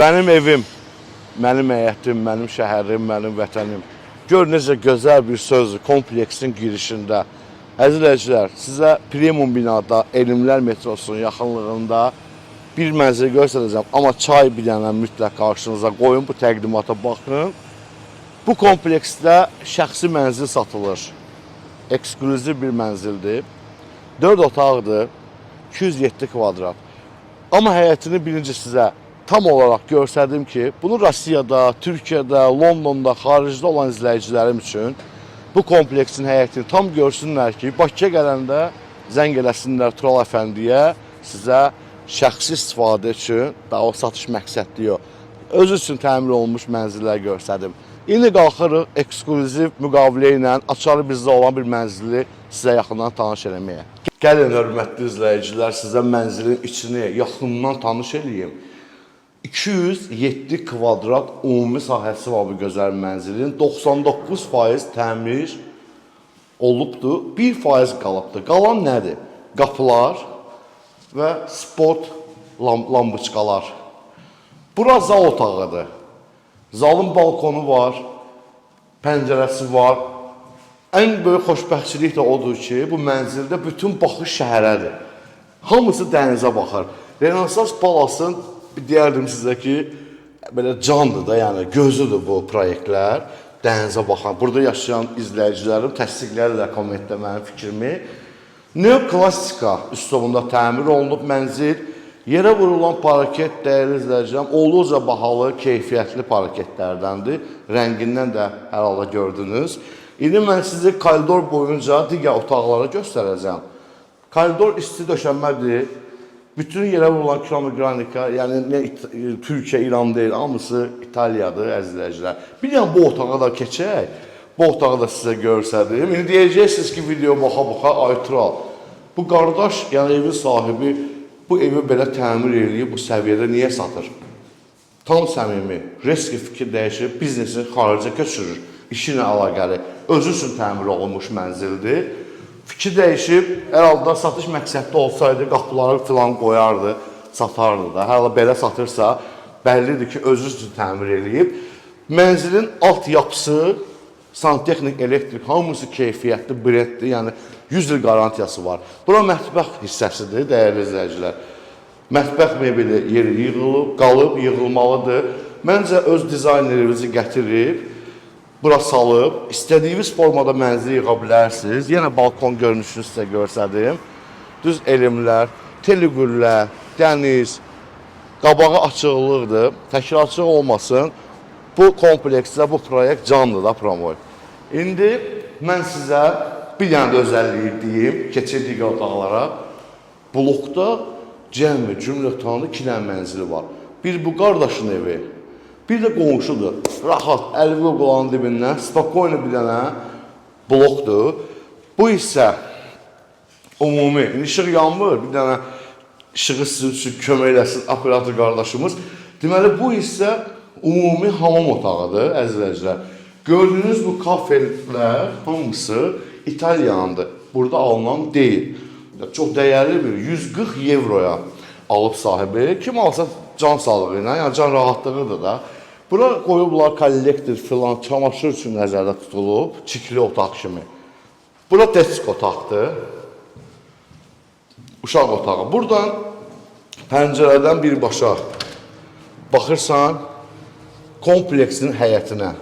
Mənim evim, mənim həyətim, mənim şəhərim, mənim vətənim. Gör necə gözəl bir sözdür kompleksin girişində. Əzizləyicilər, sizə premium binada Elmlər metrosunun yaxınlığında bir mənzil göstərəcəm. Amma çay bir dənə mütləq qarşınıza qoyun, bu təqdimata baxın. Bu kompleksdə şəxsi mənzil satılır. Eksklüziv bir mənzildir. 4 otaqdır, 207 kvadrat. Amma həyətini birinci sizə tam olaraq göstərdim ki, bunu Rusiyada, Türkiyədə, Londonda, xaricdə olan izləyicilərim üçün bu kompleksin həyətini tam görsünlər ki, Bakıya gələndə zəng eləsinlər Tural əfəndiyə sizə şəxsi istifadə üçün və o satış məqsədli yox. Özü üçün təmir olunmuş mənzillər göstərdim. İndi qalxırıq eksklüziv müqavilə ilə açarı bizdə olan bir mənzili sizə yaxından tanış eləməyə. Gəlin hörmətli izləyicilər, sizə mənzilin içini yaxından tanış eləyim. 207 kvadrat ümumi sahəsi var bu gözəl mənzilin. 99% təmir olubdur. 1% qalıbdır. Qalan nədir? Qapılar və sport lam lambıçqalar. Bura zal otağıdır. Zalın balkonu var, pəncərəsi var. Ən böyük xoşbəxtçilik də odur ki, bu mənzildə bütün baxış şəhərədir. Hamısı dənizə baxır. Renaissance Palasın deyərdim sizə ki, belə candır da, yəni gözüdür bu layihələr. Dənizə baxan, burada yaşayan izləyicilərim təsdiqlərlə kommentdə mənim fikrimi. Neoklasika üslubunda təmir olunub mənzil. Yerə vurulan paraket dəyərli izləyicilərim olduqca bahalı, keyfiyyətli paraketlərdəndir. Rəngindən də hər halda gördünüz. İndi mən sizi koridor boyunca digər otaqlara göstərəcəm. Koridor isti döşənmədir. Bütün yerə vurulan kromogranika, yəni nə İt- Türkiyə, İran deyil, hamısı İtaliyadır, əzizləyicilər. Dənə bu otağa da keçək. Bu otağı da sizə göstərdim. İndi deyəcəksiniz ki, video baxa-baxa ay Tural. Bu qardaş, yəni evin sahibi bu evi belə təmir eləyib bu səviyyədə niyə satır? Tam səmimi, riski fikir dəyişib, biznesi xaricə köçürür. İşi ilə əlaqəli, özü üçün təmir olunmuş mənzildir. Fikir dəyişib, hər halda satış məqsədli olsaydı qapıları filan qoyardı, satardı da. Halda belə satırsa, bəllidir ki, özü üçün təmir eləyib. Mənzilin alt yapısı, santexnik, elektrik hamısı keyfiyyətli, brenddir. Yəni 100 il qarantiyası var. Bura mətbəx hissəsidir, dəyərli izləyicilər. Mətbəx mebeli yeri yığılıb, qalıb, yığılmalıdır. Məncə öz dizaynerinizi gətirib, bura salıb, istədiyiniz formada mənzil yığa bilərsiniz. Yenə balkon görünüşünü sizə göstərdim. Düz elmlər, teligüllər, dəniz, qabağı açıqlıqdır. Təkrarçı olmasın. Bu kompleksdə bu proyekt canlıdır da promoy. İndi mən sizə bir dənə də özəlliyi deyim, keçirdik otaqlara. Blokda cəmi cümlətanı iki dənə mənzili var. Bir bu qardaşın evi, bir də qonşudur. Rahat, əlvi qolağın dibindən, spakoyla bir dənə blokdur. Bu isə ümumi, işıq yanmır, bir dənə işığı sizin üçün kömək eləsin operator qardaşımız. Deməli, bu isə ümumi hamam otağıdır, əzizləyicilər. Gördüyünüz bu kafelər hamısı İtaliyandır. Burada alınan deyil. Çox dəyərli bir 140 evroya alıb sahibi. Kim alsa can sağlığı ilə, yəni can rahatlığıdır da. Bura qoyublar kollektor filan, çamaşır üçün nəzərdə tutulub, çikli otaq kimi. Bura desk otaqdır. Uşaq otağı. Buradan pəncərədən birbaşa baxırsan kompleksin həyətinə.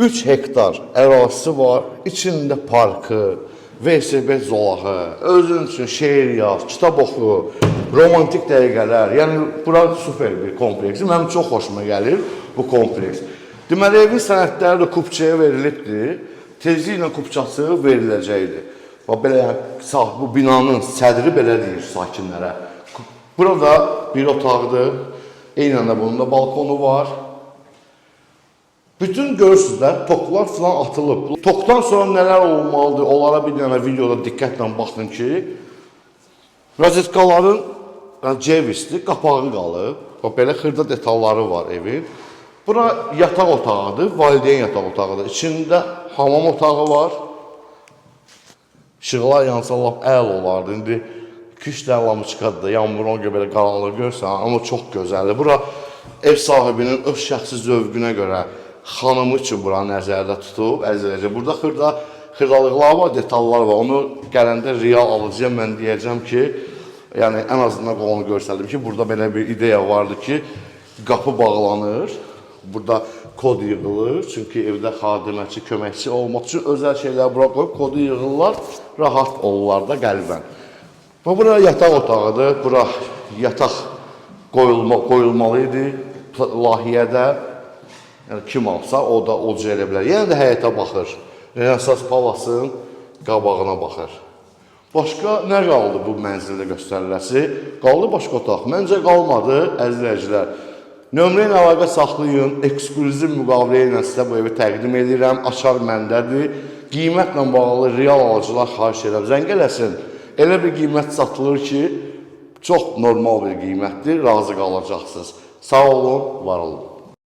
3 hektar ərazisi var, içində parkı, VSB zolağı, özün üçün şeir yaz, kitab oxu, romantik dəqiqələr. Yəni bura super bir kompleks. Mənim çox xoşuma gəlir bu kompleks. Deməli evin sənədləri də kupçaya verilibdir. Tezliklə kupçası veriləcəkdir. Və belə sağ bu binanın sədri belə deyir sakinlərə. Burada bir otaqdır. Eynən də bunun da balkonu var. Bütün görürsünüz də toklar falan atılıb. Tokdan sonra nələr olmalıdır? Onlara bir dənə videoda diqqətlə baxın ki, rozetkaların yəni cevisdir, qapağı qalıb. Bax belə xırda detalları var evin. Bura yataq otağıdır, valideyn yataq otağıdır. İçində hamam otağı var. İşıqlar yansa lap əl olardı. İndi 2-3 dənə lamıçkadır da, yağmur ona görə belə qaranlıq görsən, amma çox gözəldir. Bura ev sahibinin öz şəxsi zövqünə görə xanımı üçün bura nəzərdə tutub, əzizləyəcək. Burada xırda xırdalıqlar var, detallar var. Onu gələndə real alıcıya mən deyəcəm ki, yəni ən azından onu göstərdim ki, burada belə bir ideya vardı ki, qapı bağlanır, burada kod yığılır. Çünki evdə xadiməçi, köməkçi olmaq üçün özəl şeylər bura qoyub kodu yığırlar, rahat olurlar da qəlbən. Və bura yataq otağıdır. Bura yataq qoyulma qoyulmalı idi layihədə. Yəni kim alsa o da o cür elə bilər. Yenə də həyətə baxır. Renesans Palasın qabağına baxır. Başqa nə qaldı bu mənzildə göstəriləsi? Qaldı başqa otaq. Məncə qalmadı, əzizləyicilər. Nömrə ilə əlaqə saxlayın. Eksklüziv müqavilə ilə sizə bu evi təqdim edirəm. Açar məndədir. Qiymətlə bağlı real alıcılar xahiş edirəm zəng eləsin. Elə bir qiymət satılır ki, çox normal bir qiymətdir, razı qalacaqsınız. Sağ olun, var olun.